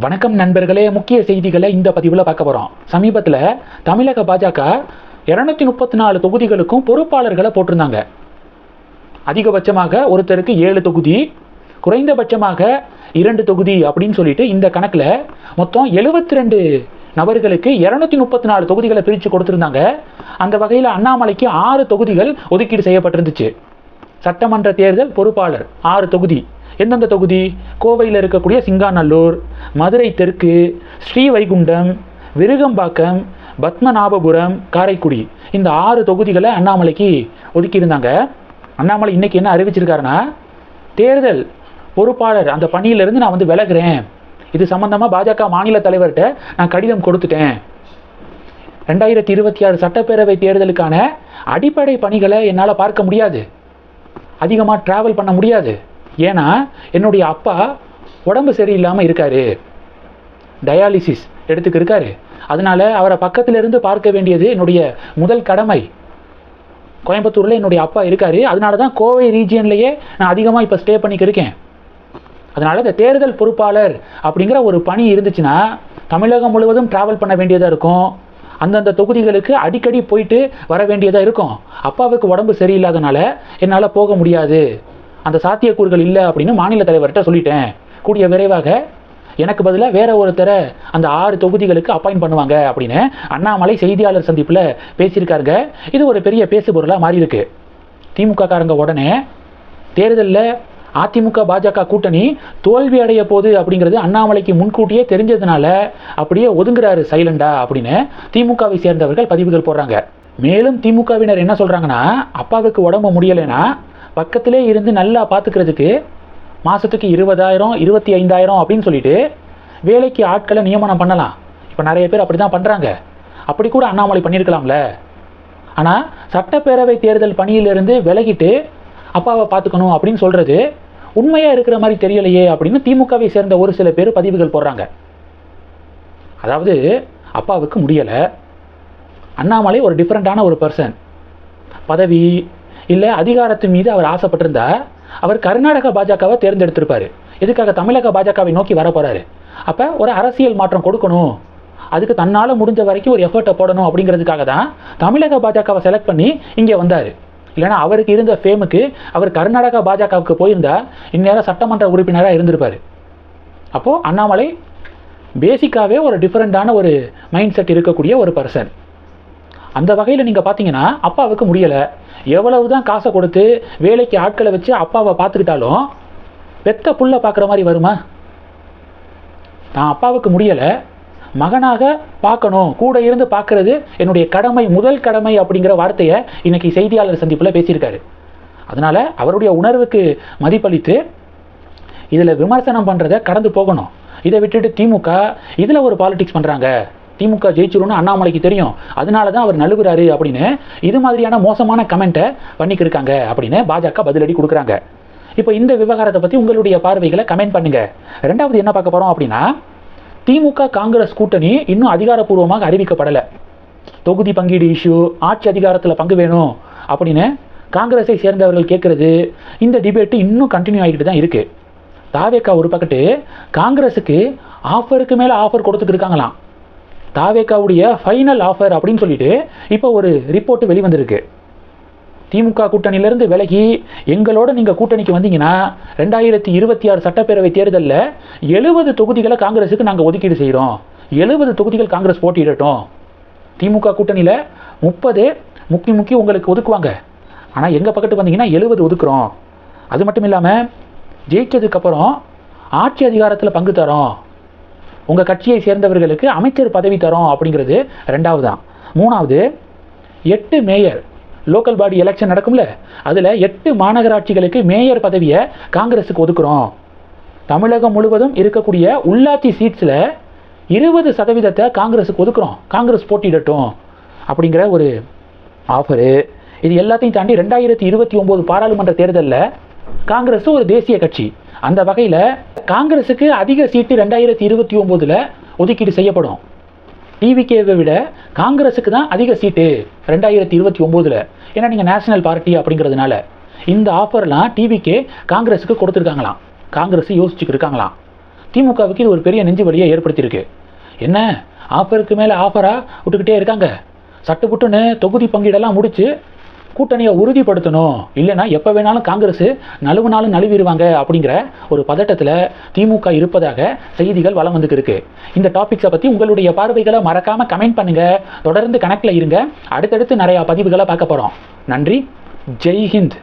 வணக்கம் நண்பர்களே முக்கிய செய்திகளை இந்த பதிவில் பார்க்க போகிறோம் சமீபத்தில் தமிழக பாஜக இரநூத்தி முப்பத்தி நாலு தொகுதிகளுக்கும் பொறுப்பாளர்களை போட்டிருந்தாங்க. அதிகபட்சமாக ஒருத்தருக்கு ஏழு தொகுதி குறைந்தபட்சமாக இரண்டு தொகுதி அப்படின்னு சொல்லிட்டு இந்த கணக்கில் மொத்தம் எழுபத்தி ரெண்டு நபர்களுக்கு இரநூத்தி முப்பத்தி நாலு தொகுதிகளை பிரித்து கொடுத்துருந்தாங்க. அந்த வகையில் அண்ணாமலைக்கு ஆறு தொகுதிகள் ஒதுக்கீடு செய்யப்பட்டிருந்துச்சு. சட்டமன்ற தேர்தல் பொறுப்பாளர் ஆறு தொகுதி. எந்தெந்த தொகுதி? கோவையில் இருக்கக்கூடிய சிங்காநல்லூர் மதுரை தெற்கு ஸ்ரீவைகுண்டம் விருகம்பாக்கம் பத்மநாபபுரம் காரைக்குடி. இந்த ஆறு தொகுதிகளை அண்ணாமலைக்கு ஒதுக்கியிருந்தாங்க. அண்ணாமலை இன்னைக்கு என்ன அறிவிச்சிருக்காருன்னா தேர்தல் பொறுப்பாளர் அந்த பணியிலிருந்து நான் வந்து விலகிறேன். இது சம்மந்தமாக பாஜக மாநில தலைவர்கிட்ட நான் கடிதம் கொடுத்துட்டேன். ரெண்டாயிரத்தி இருபத்தி ஆறு சட்டப்பேரவை தேர்தலுக்கான அடிப்படை பணிகளை என்னால் பார்க்க முடியாது. அதிகமாக ட்ராவல் பண்ண முடியாது. ஏன்னா என்னுடைய அப்பா உடம்பு சரியில்லாமல் இருக்காரு. டயாலிசிஸ் எடுத்துக்கு இருக்காரு அதனால அவரை பக்கத்திலிருந்து பார்க்க வேண்டியது என்னுடைய முதல் கடமை. கோயம்புத்தூரில் என்னுடைய அப்பா இருக்காரு. அதனால தான் கோவை ரீஜியன்லேயே நான் அதிகமாக இப்போ ஸ்டே பண்ணிக்கிருக்கேன் அதனால் இந்த தேர்தல் பொறுப்பாளர் அப்படிங்கிற ஒரு பணி இருந்துச்சுன்னா தமிழகம் முழுவதும் ட்ராவல் பண்ண வேண்டியதாக இருக்கும். அந்தந்த தொகுதிகளுக்கு அடிக்கடி போயிட்டு வர வேண்டியதாக இருக்கும். அப்பாவுக்கு உடம்பு சரியில்லாதனால என்னால் போக முடியாது. அந்த சாத்தியக்கூறுகள் இல்லை அப்படின்னு மாநில தலைவர்கிட்ட சொல்லிட்டேன். கூடிய விரைவாக எனக்கு பதிலாக வேற ஒருத்தரை அந்த ஆறு தொகுதிகளுக்கு அப்பாயின்ட் பண்ணுவாங்க அப்படின்னு அண்ணாமலை செய்தியாளர் சந்திப்பில் பேசியிருக்காருங்க. இது ஒரு பெரிய பேசு பொருளாக மாறி திமுக காரங்க உடனே தேர்தலில் அதிமுக பாஜக கூட்டணி தோல்வி அடைய போகுது அப்படிங்கிறது அண்ணாமலைக்கு முன்கூட்டியே தெரிஞ்சதுனால அப்படியே ஒதுங்குறாரு சைலண்டா அப்படின்னு திமுகவை சேர்ந்தவர்கள் பதிவுகள் போடுறாங்க. மேலும் திமுகவினர் என்ன சொல்கிறாங்கன்னா அப்பாவுக்கு உடம்பு முடியலைன்னா பக்கத்திலே இருந்து நல்லா பார்த்துக்கிறதுக்கு மாதத்துக்கு இருபதாயிரம் இருபத்தி ஐந்தாயிரம் அப்படின்னு சொல்லிட்டு வேலைக்கு ஆட்களை நியமனம் பண்ணலாம். இப்போ நிறைய பேர் அப்படி தான் பண்ணுறாங்க அப்படி கூட அண்ணாமலை பண்ணியிருக்கலாம்ல. ஆனால் சட்டப்பேரவை தேர்தல் பணியிலிருந்து விலகிட்டு அப்பாவை பார்த்துக்கணும் அப்படின்னு சொல்கிறது உண்மையாக இருக்கிற மாதிரி தெரியலையே அப்படின்னு திமுகவை சேர்ந்த ஒரு சில பேர் பதிவுகள் போடுறாங்க. அதாவது அப்பாவுக்கு முடியலை. அண்ணாமலை ஒரு டிஃப்ரெண்ட்டான ஒரு பர்சன் பதவி இல்லை அதிகாரத்து மீது அவர் ஆசைப்பட்டிருந்தா அவர் கர்நாடக பாஜகவை தேர்ந்தெடுத்திருப்பார். எதுக்காக? தமிழக பாஜகவை நோக்கி வர அப்போ ஒரு அரசியல் மாற்றம் கொடுக்கணும். அதுக்கு தன்னால் முடிஞ்ச வரைக்கும் ஒரு எஃபர்ட்டை போடணும் அப்படிங்கிறதுக்காக தான் தமிழக பாஜகவை செலக்ட் பண்ணி இங்கே வந்தார். இல்லைன்னா அவருக்கு இருந்த ஃபேமுக்கு அவர் கர்நாடகா பாஜகவுக்கு போயிருந்தா இந்நேரம் சட்டமன்ற உறுப்பினராக இருந்திருப்பார். அப்போது அண்ணாமலை பேசிக்காகவே ஒரு டிஃப்ரெண்ட்டான ஒரு மைண்ட் செட் இருக்கக்கூடிய ஒரு பர்சன் அந்த வகையில் நீங்கள் பார்த்தீங்கன்னா அப்பாவுக்கு முடியலை. எவ்வளவு தான் காசை கொடுத்து வேலைக்கு ஆட்களை வச்சு அப்பாவை பார்த்துக்கிட்டாலும் பெத்த புள்ள பார்க்குற மாதிரி வருமா? நான் அப்பாவுக்கு முடியலை. மகனாக பார்க்கணும். கூட இருந்து பார்க்கறது என்னுடைய கடமை முதல் கடமை அப்படிங்கிற வார்த்தையை இன்னைக்கு செய்தியாளர் சந்திப்பில் பேசியிருக்காரு. அதனால் அவருடைய உணர்வுக்கு மதிப்பளித்து இதில் விமர்சனம் பண்ணுறதை கடந்து போகணும். இதை விட்டுட்டு திமுக இதில் ஒரு பாலிடிக்ஸ் பண்ணுறாங்க திமுக ஜெயிச்சிரும்னு அண்ணாமலைக்கு தெரியும். அதனால தான் அவர் நழுவுறாரு அப்படின்னு இது மாதிரியான மோசமான கமெண்ட்டை பண்ணிக்கிருக்காங்க அப்படின்னு பாஜக பதிலடி கொடுக்குறாங்க. இப்போ இந்த விவகாரத்தை பற்றி உங்களுடைய பார்வைகளை கமெண்ட் பண்ணுங்க. ரெண்டாவது என்ன பார்க்க போகிறோம் அப்படின்னா திமுக காங்கிரஸ் கூட்டணி இன்னும் அதிகாரப்பூர்வமாக அறிவிக்கப்படலை. தொகுதி பங்கீடு இஷ்யூ ஆட்சி அதிகாரத்தில் பங்கு வேணும் அப்படின்னு காங்கிரஸை சேர்ந்தவர்கள் கேட்குறது. இந்த டிபேட்டு இன்னும் கண்டினியூ ஆகிட்டு தான் இருக்குது தாவேக்கா ஒரு பக்கத்து காங்கிரஸுக்கு ஆஃபருக்கு மேலே ஆஃபர் கொடுத்துட்டு இருக்காங்களாம். தாவேக்காவுடைய ஃபைனல் ஆஃபர் அப்படின்னு சொல்லிட்டு இப்போ ஒரு ரிப்போர்ட் வெளிவந்திருக்கு. திமுக கூட்டணியிலேருந்து விலகி எங்களோட நீங்கள் கூட்டணிக்கு வந்தீங்கன்னா ரெண்டாயிரத்தி இருபத்தி ஆறு சட்டப்பேரவை தேர்தலில் எழுபது தொகுதிகளை காங்கிரஸுக்கு நாங்கள் ஒதுக்கீடு செய்கிறோம் எழுபது தொகுதிகள் காங்கிரஸ் போட்டியிடட்டும். திமுக கூட்டணியில் முப்பது முக்கி முக்கி உங்களுக்கு ஒதுக்குவாங்க. ஆனால் எங்கள் பக்கத்து வந்தீங்கன்னா எழுபது ஒதுக்குறோம். அது மட்டும் இல்லாமல் ஜெயிச்சதுக்கப்புறம் ஆட்சி அதிகாரத்தில் பங்கு தரோம். உங்கள் கட்சியை சேர்ந்தவர்களுக்கு அமைச்சர் பதவி தரோம் அப்படிங்கிறது ரெண்டாவது தான் மூணாவது எட்டு மேயர் லோக்கல் பாடி எலெக்ஷன் நடக்கும்ல அதில் எட்டு மாநகராட்சிகளுக்கு மேயர் பதவியை காங்கிரஸுக்கு ஒதுக்குறோம். தமிழகம் முழுவதும் இருக்கக்கூடிய உள்ளாட்சி சீட்ஸில் இருபது சதவீதத்தை காங்கிரஸுக்கு ஒதுக்குறோம். காங்கிரஸ் போட்டியிடட்டும் அப்படிங்கிற ஒரு ஆஃபரு இது எல்லாத்தையும் தாண்டி ரெண்டாயிரத்தி இருபத்தி ஒம்பது பாராளுமன்ற தேர்தலில் காங்கிரஸ் ஒரு தேசிய கட்சி. அந்த வகையில் காங்கிரஸுக்கு அதிக சீட்டு ரெண்டாயிரத்தி இருபத்தி ஒம்போதில் ஒதுக்கீடு செய்யப்படும். டிவிகேவை விட காங்கிரஸுக்கு தான் அதிக சீட்டு ரெண்டாயிரத்தி இருபத்தி ஒம்போதில். ஏன்னா நீங்கள் நேஷனல் பார்ட்டி அப்படிங்கிறதுனால இந்த ஆஃபர்லாம் டிவிகே காங்கிரஸுக்கு கொடுத்துருக்காங்களாம். காங்கிரஸ் யோசிச்சுக்கிட்டு இருக்காங்களாம். திமுகவுக்கு இது ஒரு பெரிய நெஞ்சு வழியை ஏற்படுத்தியிருக்கு. என்ன? ஆஃபருக்கு மேலே ஆஃபராக விட்டுக்கிட்டே இருக்காங்க. சட்டுப்புட்டுன்னு தொகுதி பங்கீடெல்லாம் முடித்து கூட்டணியை உறுதிப்படுத்தணும். இல்லைன்னா எப்போ வேணாலும் காங்கிரஸ் நழுவுனாலும் நழுவிடுவாங்க அப்படிங்கிற ஒரு பதட்டத்தில் திமுக இருப்பதாக செய்திகள் வளம் வந்துருக்கு இந்த டாபிக்ஸை பற்றி உங்களுடைய பார்வைகளை மறக்காமல் கமெண்ட் பண்ணுங்கள் தொடர்ந்து கணக்கில் இருங்க. அடுத்தடுத்து நிறையா பதிவுகளை பார்க்க போகிறோம் நன்றி. ஜெய்ஹிந்த்.